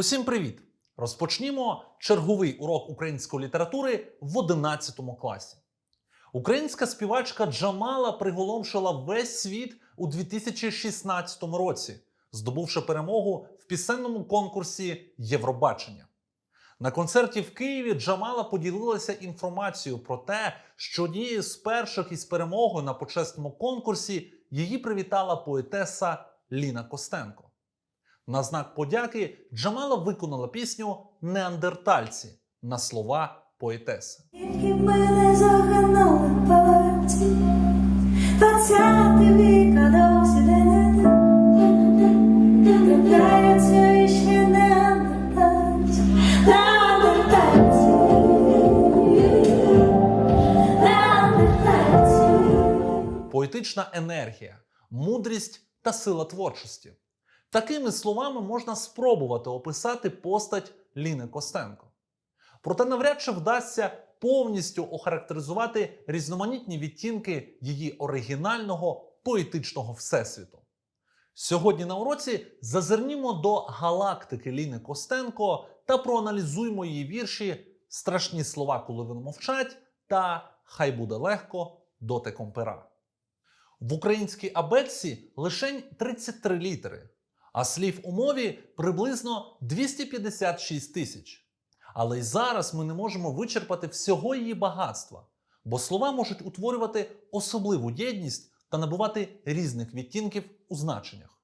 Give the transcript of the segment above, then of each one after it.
Усім привіт! Розпочнімо черговий урок української літератури в 11 класі. Українська співачка Джамала приголомшила весь світ у 2016 році, здобувши перемогу в пісенному конкурсі Євробачення. На концерті в Києві Джамала поділилася інформацією про те, що однією з перших із перемогою на почесному конкурсі її привітала поетеса Ліна Костенко. На знак подяки Джамала виконала пісню Неандертальці на слова поетеси. Мене загинали пальці, двадцятий вік, досі трапляються іще неандертальці, неандертальці, неандертальці. Поетична енергія, мудрість та сила творчості. Такими словами можна спробувати описати постать Ліни Костенко. Проте навряд чи вдасться повністю охарактеризувати різноманітні відтінки її оригінального поетичного всесвіту. Сьогодні на уроці зазирнімо до галактики Ліни Костенко та проаналізуємо її вірші Страшні слова, коли вони мовчать та Хай буде легко дотиком пера. В українській абетці лишень 33 літери, а слів у мові приблизно 256 тисяч. Але й зараз ми не можемо вичерпати всього її багатства, бо слова можуть утворювати особливу єдність та набувати різних відтінків у значеннях.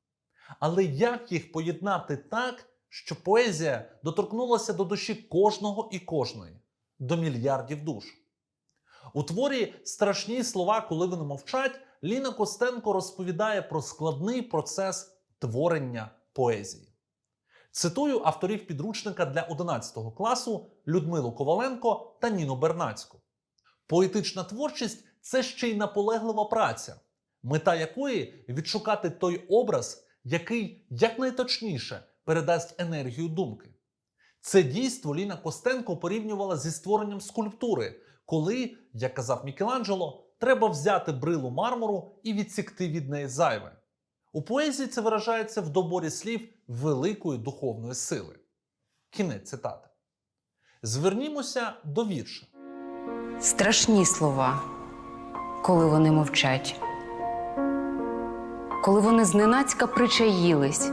Але як їх поєднати так, щоб поезія доторкнулася до душі кожного і кожної, до мільярдів душ? У творі страшні слова, коли вони мовчать, Ліна Костенко розповідає про складний процес творення поезії. Цитую авторів підручника для 11 класу Людмилу Коваленко та Ніну Бернацьку. Поетична творчість це ще й наполеглива праця, мета якої відшукати той образ, який якнайточніше передасть енергію думки. Це дійство Ліна Костенко порівнювала зі створенням скульптури, коли, як казав Мікеланджело, треба взяти брилу мармуру і відсікти від неї зайве. У поезії це виражається в доборі слів великої духовної сили. Кінець цитати. Звернімося до вірша. Страшні слова, коли вони мовчать, коли вони зненацька причаїлись,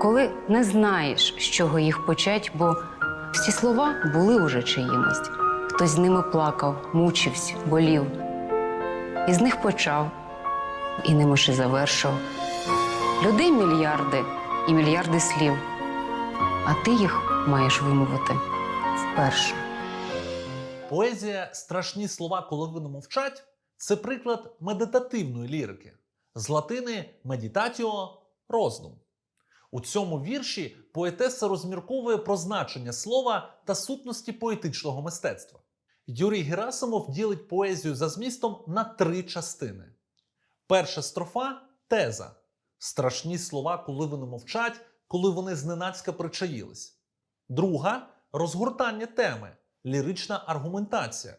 коли не знаєш, з чого їх почать, бо всі слова були уже чиїмось. Хтось з ними плакав, мучився, болів. І з них почав, і ними і завершив. Людей мільярди і мільярди слів, а ти їх маєш вимовити вперше. Поезія Страшні слова, коли вони мовчать це приклад медитативної лірики. З латини медітатіо роздум. У цьому вірші поетеса розмірковує про значення слова та сутності поетичного мистецтва. Юрій Герасимов ділить поезію за змістом на три частини. Перша строфа теза. Страшні слова, коли вони мовчать, коли вони зненацька причаїлись. Друга розгортання теми, лірична аргументація.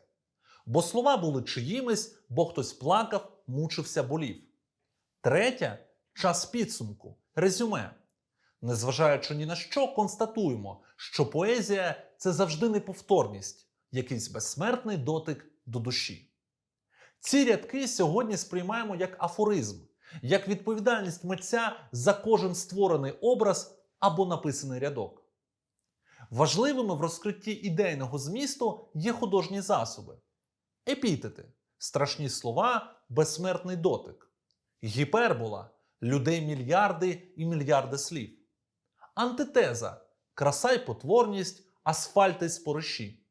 Бо слова були чиїмись, бо хтось плакав, мучився, болів. Третя час підсумку, резюме. Незважаючи ні на що, констатуємо, що поезія це завжди неповторність, якийсь безсмертний дотик до душі. Ці рядки сьогодні сприймаємо як афоризм, як відповідальність митця за кожен створений образ або написаний рядок. Важливими в розкритті ідейного змісту є художні засоби, епітети, страшні слова, безсмертний дотик, гіпербола, людей мільярди і мільярди слів, антитеза, краса й потворність, асфальти й спориші,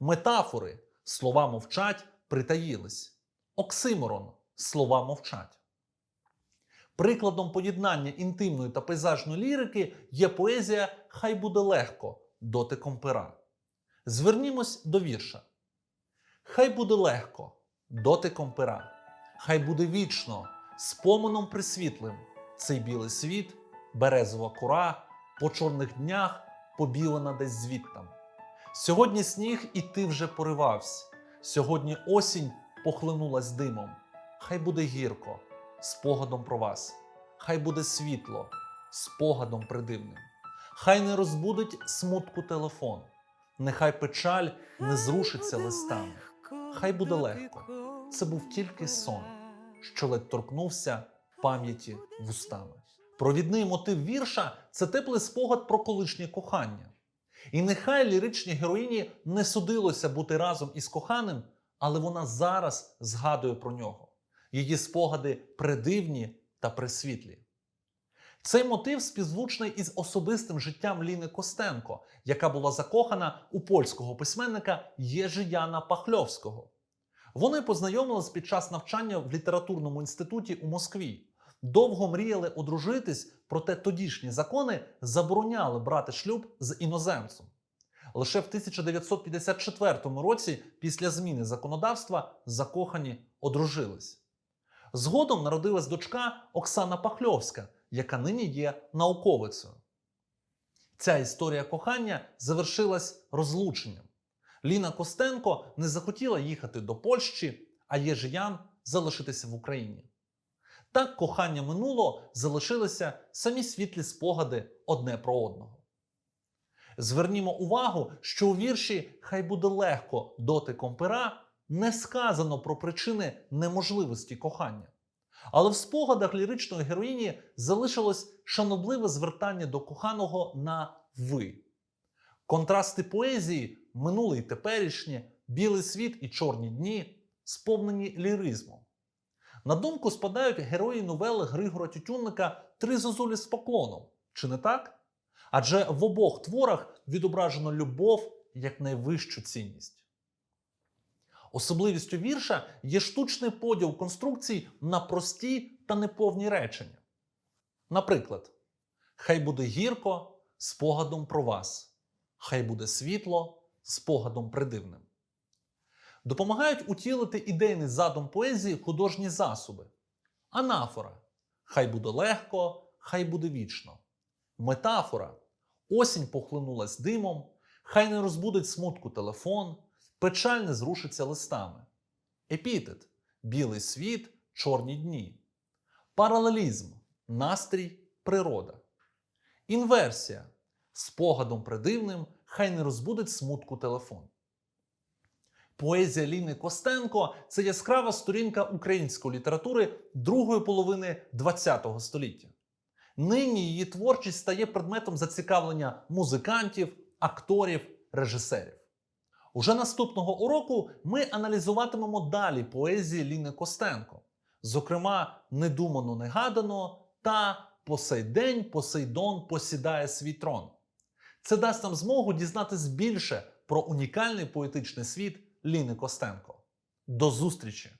метафори, слова мовчать, притаїлись, оксиморон, слова мовчать. Прикладом поєднання інтимної та пейзажної лірики є поезія Хай буде легко дотиком пера. Звернімось до вірша. Хай буде легко дотиком пера, хай буде вічно, споменом присвітлим цей білий світ, березова кора, по чорних днях побілена десь звідтам. Сьогодні сніг і ти вже поривався, сьогодні осінь похлинулась димом. Хай буде гірко, спогадом про вас, хай буде світло, спогадом придивним. Хай не розбудить смутку телефон, нехай печаль не зрушиться листами. Хай буде легко. Це був тільки сон, що ледь торкнувся пам'яті вустами. Провідний мотив вірша це теплий спогад про колишнє кохання. І нехай ліричній героїні не судилося бути разом із коханим, але вона зараз згадує про нього. Її спогади придивні та присвітлі. Цей мотив співзвучний із особистим життям Ліни Костенко, яка була закохана у польського письменника Єжияна Пахльовського. Вони познайомились під час навчання в літературному інституті у Москві. Довго мріяли одружитись, проте тодішні закони забороняли брати шлюб з іноземцем. Лише в 1954 році, після зміни законодавства, закохані одружились. Згодом народилась дочка Оксана Пахльовська, яка нині є науковицею. Ця історія кохання завершилась розлученням. Ліна Костенко не захотіла їхати до Польщі, а Єжиян залишитися в Україні. Так кохання минуло, залишилися самі світлі спогади одне про одного. Звернімо увагу, що у вірші Хай буде легко дотиком пера не сказано про причини неможливості кохання. Але в спогадах ліричної героїні залишилось шанобливе звертання до коханого на ви. Контрасти поезії, минуле і теперішнє, білий світ і чорні дні, сповнені ліризмом. На думку спадають герої новели Григора Тютюнника Три зозулі з поклоном. Чи не так? Адже в обох творах відображено любов як найвищу цінність. Особливістю вірша є штучний поділ конструкцій на прості та неповні речення. Наприклад, хай буде гірко спогадом про вас, хай буде світло спогадом придивним. Допомагають утілити ідейний задум поезії художні засоби. Анафора хай буде легко, хай буде вічно. Метафора осінь похлинулась димом, хай не розбудить смутку телефон, печаль не зрушиться листами. Епітет білий світ, чорні дні. Паралелізм настрій, природа. Інверсія спогадом придивним, хай не розбудить смутку телефон. Поезія Ліни Костенко це яскрава сторінка української літератури другої половини ХХ століття. Нині її творчість стає предметом зацікавлення музикантів, акторів, режисерів. Уже наступного уроку ми аналізуватимемо далі поезії Ліни Костенко, зокрема, недумано негадано та по сей день Посейдон посідає свій трон. Це дасть нам змогу дізнатись більше про унікальний поетичний світ Ліни Костенко. До зустрічі!